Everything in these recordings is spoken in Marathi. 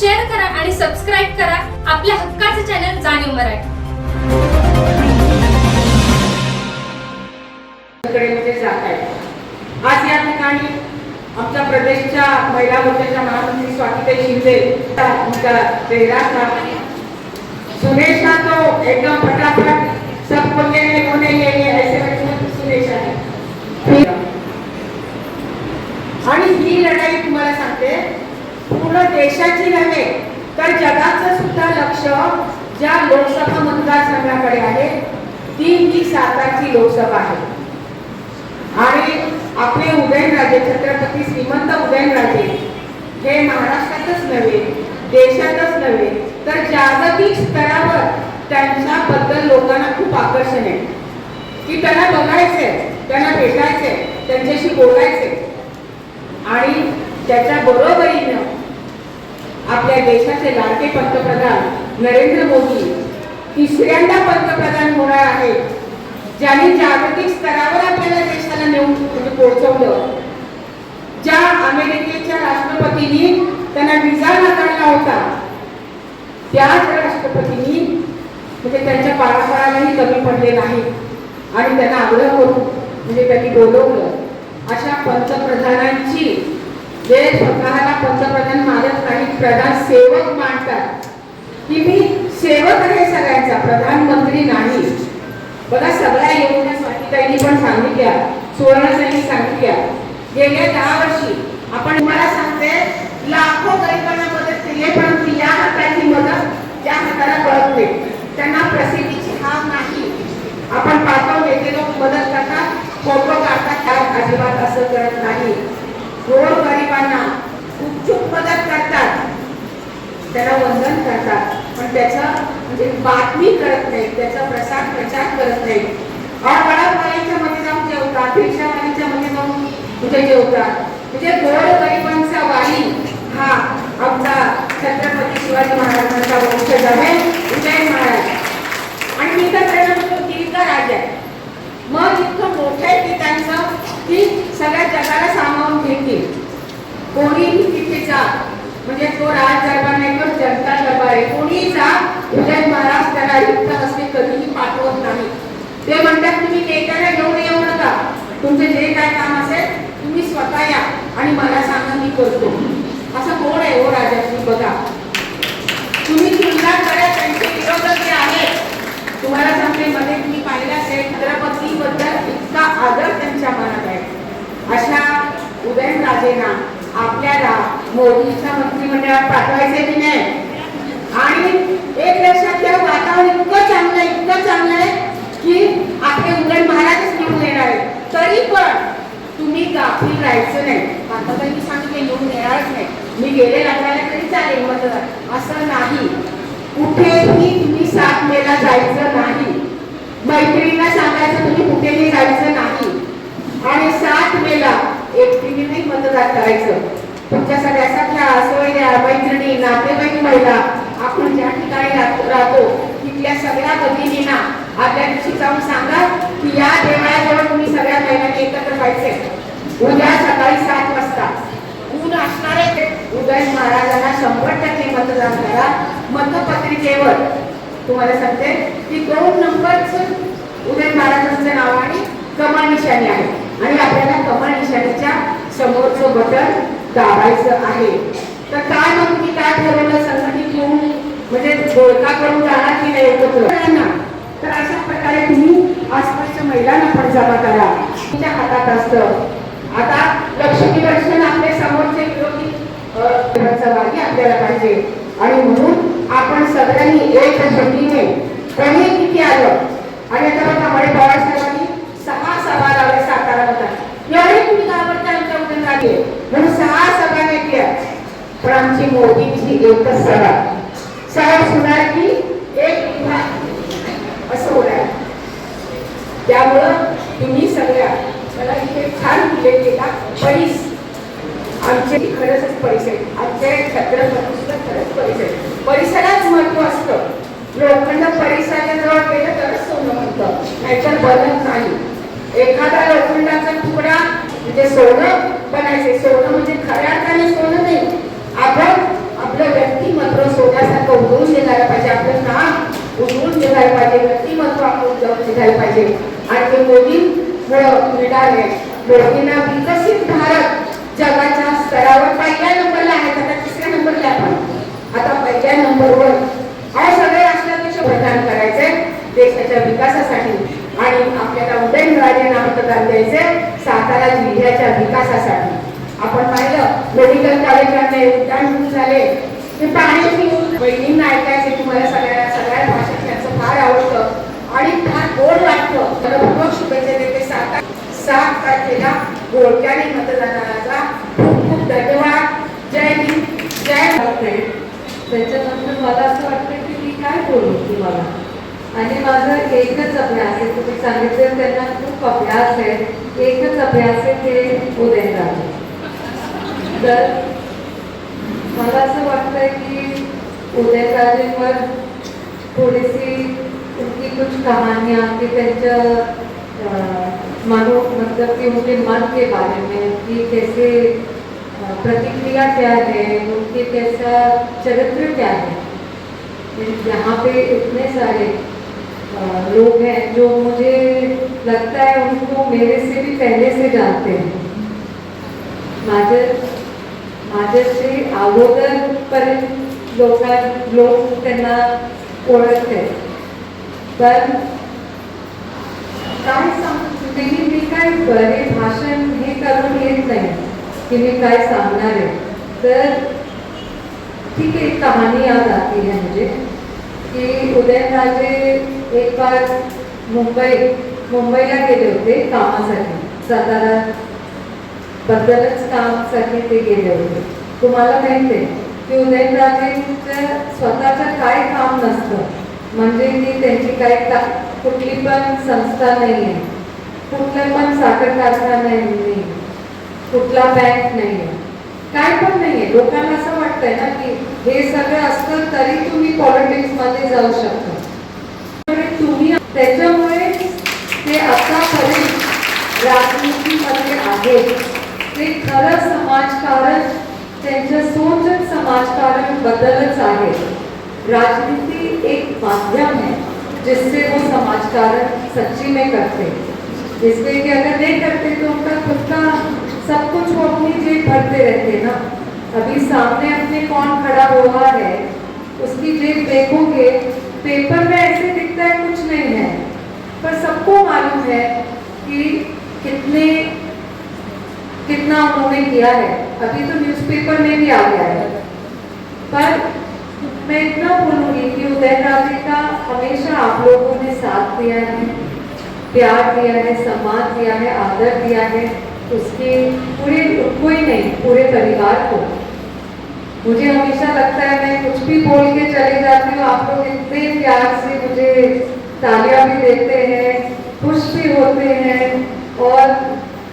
शेअर करा आणि सबस्क्राईब करा. आपल्या हक्काचे चॅनल जाणीव मराठी. म्हणजे जात आहे. आज या ठिकाणी आमच्या प्रदेशच्या महिला मोर्चाच्या महामंत्री स्वातीताई शिंदे उनका चेहरा था सुनेश तो एकदम फटाफट सब बोलने में होने ये ये ऐसे करके सुनेश आहे आणि ही लढाई तुम्हाला सांगते पूर्ण देशाची नव्हे तर जगाचं सुद्धा लक्ष ज्या लोकसभा मतदारसंघाकडे आहे ती ही सातारची लोकसभा आहे. आणि आपले उदयनराजे छत्रपती श्रीमंत उदयनराजे हे महाराष्ट्रातच नव्हे देशातच नव्हे तर जागतिक स्तरावर त्यांच्याबद्दल लोकांना खूप आकर्षण आहे. की त्यांना बघायचंय त्यांना भेटायचंय त्यांच्याशी बोलायचंय. आणि त्याच्या बरोबरीनं आपल्या देशाचे लाडके पंतप्रधान नरेंद्र मोदी तिसऱ्यांदा पंतप्रधान होणार आहेत. ज्यांनी जागतिक स्तरावर आपल्याला देशाला नेऊन म्हणजे पोहोचवलं. ज्या अमेरिकेच्या राष्ट्रपतींनी त्यांना विजा नाकारला होता त्याच राष्ट्रपतींनी म्हणजे त्यांच्या पारापारालाही कमी पडले नाही आणि त्यांना आग्रह करून म्हणजे त्यांनी बोलवलं अशा पंतप्रधानांची जे स्वतःला पंतप्रधान मानत प्रधान सेवक मानतात. की मी सेवक आहे सगळ्यांचा प्रधानमंत्री नाही. बघा सगळ्या योजना स्वातीताईंनी पण सांगितल्या सुवर्णताईंनी सांगितल्या गेल्या दहा वर्षी. आपण मला सांगते लाखो गरिबांना मदत केली आहे परंतु या हाताची मदत त्या हाताला कळत नाही त्यांना प्रसिद्धीची हाव नाही आपण पाहतो नेते लोक मदत करतात फोटो काढतात त्यात अजिबात असं करत नाही गोर गरिबांना खूप मदत करतात त्याला वंदन करतात पण त्याचं म्हणजे बातमी करत नाही त्याचा प्रसार प्रचार करत नाही अडवाळीच्या मध्ये जाऊन जेवतात भिक्षावालीच्या मध्ये जाऊन म्हणजे जेवतात म्हणजे गोर गरिबांचा वाली हा आमचा छत्रपती शिवाजी महाराजांचा वंशज आहे उदय महाराज. आणि मी तर त्यांना म्हणतो राजा आहे. मग इतकं मोठं आहे की त्यांचं की सगळ्या जगाला सामावून घेतील. कोणीही तिथे जा. म्हणजे तो राज दरबार नाही तर जनता दरबार आहे. कोणीही जा उदय महाराज त्याला युक्त असते कधीही पाठवत नाही. ते म्हणतात तुम्ही नेत्याला घेऊन येऊ नका. तुमचे जे काय काम असेल स्वतः या आणि मला सांगा मी करतो. असं कोण आहे हो राजा? बघा. तुम्ही तुलना करा त्यांचे विरोधक जे आहेत. तुम्हाला सांगते मध्ये तुम्ही पाहिलं असेल छत्रपती बद्दल इतका आदर त्यांच्या मनात आहे. अशा उदयनराजेंना आपल्याला मोदीच्या मंत्रिमंडळात पाठवायचे की नाही? आणि एक लक्षात घ्या वातावरण इतकं चांगलं आहे इतकं चांगलं आहे की आपले उदयन महाराजच निवडून येणार आहे तरी पण तुम्ही गाफील राहायचं नाही. आता सांगितले निवडून येणारच नाही. मी गेले लागल्याला तरी चालेल मतदार असं नाही. कुठेही तुम्ही सात मेला जायचं नाही. मैत्रिणींना सांगायचं तुम्ही कुठेही जायचं नाही. आणि सात मेला एकटीने मतदान करायचं. तुमच्या सगळ्यासारख्या असोयऱ्या मैत्रिणी नातेवाईक महिला आपण ज्या ठिकाणी राहतो या सगळ्या भगिनींना आदल्या दिवशी जाऊन सांगा की या देवळाजवळ तुम्ही सगळ्या महिलांनी एकत्र व्हायचे उद्या सकाळी सात वाजता. ऊन असणारे ते. उदय महाराजांना शंभर टक्के मतदान करा. मतपत्रिकेवर तुम्हाला सांगते की दोन नंबरच उदय महाराजांचं नाव आणि कमळ निशाणी आहे. आणि आपल्याला कमळ निशाणीच्या समोरचं बटन दाबायचं आहे. तर काय मग तुम्ही काय ठरवलं? संघटित म्हणजे गोळका करून जाणार की नाही एकत्र? तर अशा प्रकारे तुम्ही आसपासच्या महिलांना पण जमा करा. तुमच्या हातात असतं. आता लक्ष्मी दर्शन आपले समोरचे विरोधी सहभागी आपल्याला पाहिजे. आणि म्हणून आपण सगळ्यांनी एक शक्तीने प्रमेय किती आलं? आणि आता बघा मळे पवार सहा सभा लावल्या सातारा मतात एवढे तुम्ही गावाच्या आमच्या उदयनराजे म्हणून सहा सभा घेतल्या. पण आमची मोदींची एकच सभा. साहेब सुनार की एक असं होणार त्यामुळं तुम्ही सगळ्या मला इथे छान उल्लेख केला परीस आमचे खरंच परिसर आमचे छत्रपती सुद्धा खरंच परिसर परिसरात महत्त्व असतं. लोखंड परिसराच्या जवळ गेलं तरच सोनं म्हणतं नाहीतर बनत नाही. एखादा लोखंडाचा तुकडा म्हणजे सोनं बनायचे सोनं म्हणजे खऱ्या अर्थाने सोनं नाही आपण आपलं व्यक्तिमत्व सोन्यासारखं उडवून निघायला पाहिजे आपलं नाम उडवून निघायला पाहिजे व्यक्तिमत्व आपण उडवून निघायला पाहिजे आणि ते मोदीमुळं मिळाले मोदींना विकसित भारत जगाच्या स्तरावर पहिल्या नंबरला आहेत आता तिसऱ्या नंबरला आहे आपण. आता पहिल्या नंबरवर हा सगळे राष्ट्राध्यक्ष प्रदान करायचे देशाच्या विकासासाठी. आणि आपल्याला उदयनराजेंना मतदान द्यायचे सातारा जिल्ह्याच्या विकासासाठी. आपण पाहिलं मेडिकल कॉलेज आणले उड्डाण झाले. ते पाणी बहिणींना ऐकायचे तुम्हाला सगळ्या सगळ्या भाषेत त्यांचं फार आवडतं. आणि फार गोड वाटतं. तर पूर्वक शुभेच्छा देते सातारा. सात तारखेला गोडक्याने मतदानाला खूप खूप धन्यवाद. जय हिंद. जय भारत. त्याच्यानंतर मला असं वाटतं की मी काय बोलू तुम्हाला? आणि माझं एकच अभ्यास आहे तुम्ही सांगितलं त्यांना खूप अभ्यास आहे. एकच अभ्यास आहे ते उदयनराजे तर मला असं वाटतंय की उदयनराजेंवर थोडीशी उनकी कुछ कहानियाँ की त्यांच्या मनो मतलब कि उनके मन के बारे में कि कैसे प्रतिक्रिया क्या है, उनके कैसा चरित्र क्या है। यहाँ पे इतने सारे लोग हैं जो मुझे लगता है उनको मेरे से भी पहले से जानते हैं। माझे माझ्याशी अगोदरपर्यंत लोकां लोक त्यांना ओळखते पण काय सांगू? मी मी काय बरे भाषण हे करून येत नाही की मी काय सांगणार आहे. तर ठीक आहे एक कहानी याद आती है मुझे म्हणजे, उदयनराजे एक बार मुंबई मुंबईला गेले होते कामासाठी. सातारा बद्दलच कामासाठी ते गेले होते. तुम्हाला माहिती आहे की उदयनराजेंचं स्वतःचं काय काम नसतं. म्हणजे की त्यांची काय का कुठली पण संस्था नाही आहे कुठलं पण साखर कारखाना नाही कुठला बँक नाही. काय पण नाही आहे लोकांना असं वाटतंय ना की हे सगळं असतं तरी तुम्ही पॉलिटिक्समध्ये जाऊ शकता. तुम्ही, त्याच्यामुळे ते आतापर्यंत राजनीतीमध्ये आहेत ते खरं समाजकारण त्यांचं सोचच समाजकारण बदलच आहे. राजनीति एक माध्यम है जिससे वो समाजकारण सच्ची में करते. हैं। इसलिए कि अगर नहीं करते तो उनका खुद का सब कुछ वो अपनी जेब भरते रहते ना। अभी सामने अपने कौन खड़ा हुआ है, उसकी जेब देखोगे, पेपर में ऐसे दिखता है, कुछ नहीं है। पर सबको मालूम है कि कितने, कितना उन्होंने किया है। अभी तो न्यूज़पेपर में भी आ गया है। पर मैं इतना बोलूँगी कि उदयनराजे का हमेशा आप लोगों ने साथ दिया है। प्यार दिया है, सम्मान दिया है, आदर दिया है, उसके पूरे उनको ही नहीं, पूरे परिवार को। मुझे हमेशा लगता है, मैं कुछ भी बोल के चले जाती हूँ, आप लोग इतने प्यार से मुझे तालियाँ भी देते हैं, खुश भी होते हैं, और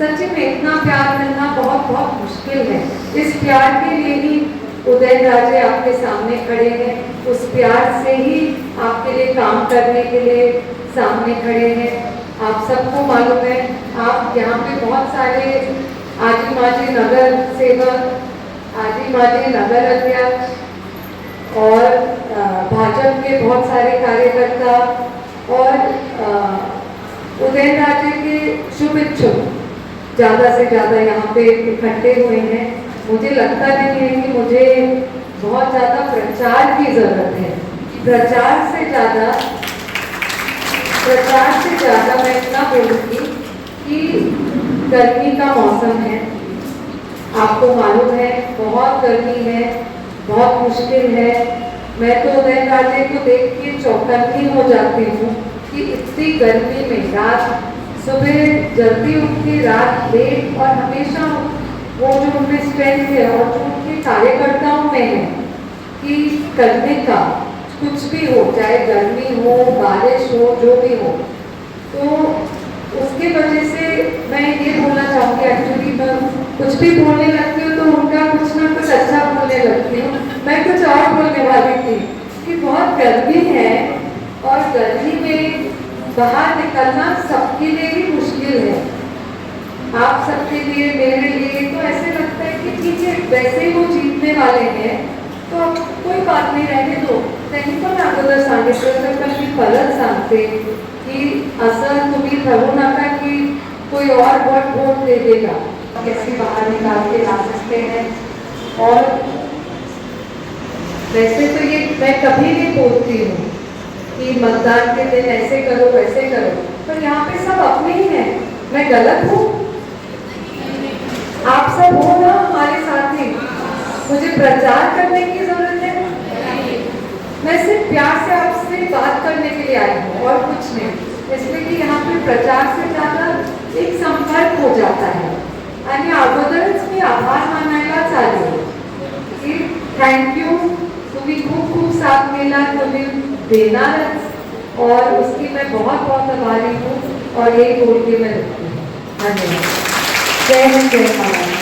सच्ची में इतना प्यार मिलना बहुत बहुत मुश्किल है। इस प्यार के लिए ही उदय राजे आपके सामने खड़े हैं, उस प्यार से ही आपके लिए काम करने के लिए सामने खड़े हैं। आप सबको मालूम है, आप यहाँ पे बहुत सारे आजी माजी नगर सेवक आजी माजी नगर अध्यक्ष और भाजपा के बहुत सारे कार्यकर्ता और उदयन राजे के शुभ इच्छुक ज़्यादा से ज़्यादा यहाँ पे इकट्ठे हुए हैं। मुझे लगता नहीं है कि मुझे बहुत ज़्यादा प्रचार की ज़रूरत है। प्रचार से ज़्यादा प्रचार से ज़्यादा मैं इतना बोलूँगी कि गर्मी का मौसम है। आपको मालूम है, बहुत गर्मी है, बहुत मुश्किल है। मैं तो उदयन राजे को देख के चौकन्नी हो जाती हूँ कि इतनी गर्मी में रात, सुबह जल्दी उठ के रात लेट और हमेशा वो जो उनमें स्ट्रेंथ है और जो उनके कार्यकर्ताओं में है कि करने का कुछ भी हो, चाहे गर्मी हो, बारिश हो, जो भी हो। तो उसके वजह से मैं ये बोलना चाहूँगी एक्चुअली मैं कुछ भी बोलने लगती हूँ तो उनका कुछ ना कुछ अच्छा बोलने लगती हूँ। मैं कुछ और बोलने वाली थी कि बहुत गर्मी है और गर्मी में बाहर निकलना सबके लिए भी मुश्किल है। आप सबके लिए, मेरे लिए तो ऐसे लगता है कि ठीक है, वैसे ही वो जीतने वाले हैं। तो अब कोई बात नहीं, रहने दो। त्यांनी पण अगोदर सांगितलं तर पण मी परत सांगते की असं तुम्ही ठरवू नका की कोई और वोट वोट दे देगा। कैसे बाहर निकाल के ला सकते हैं। और वैसे तो ये मैं कभी नहीं बोलती हूँ कि मतदान के दिन ऐसे करो, वैसे करो। पर यहाँ पे सब अपने ही हैं। मैं गलत हूँ? आप सब हो ना हमारे साथ ही। मुझे प्रचार करने की ज़रूरत है? मैं सिर्फ़ प्यार से आपसे बात करने के लिए आई हूँ और कुछ नहीं। इसलिए कि यहाँ पे प्रचार से ज़्यादा एक संपर्क हो जाता है। आणि अगोदरच मी आभार मानायलाच आले की थँक्यू तुम्ही खूप खूप साथ दिला तुम्ही देणारच और उसकी मैं बहुत बहुत आभारी हूँ और यही बोल के मैं हूँ। धन्यवाद। जय हिंद जय महाराज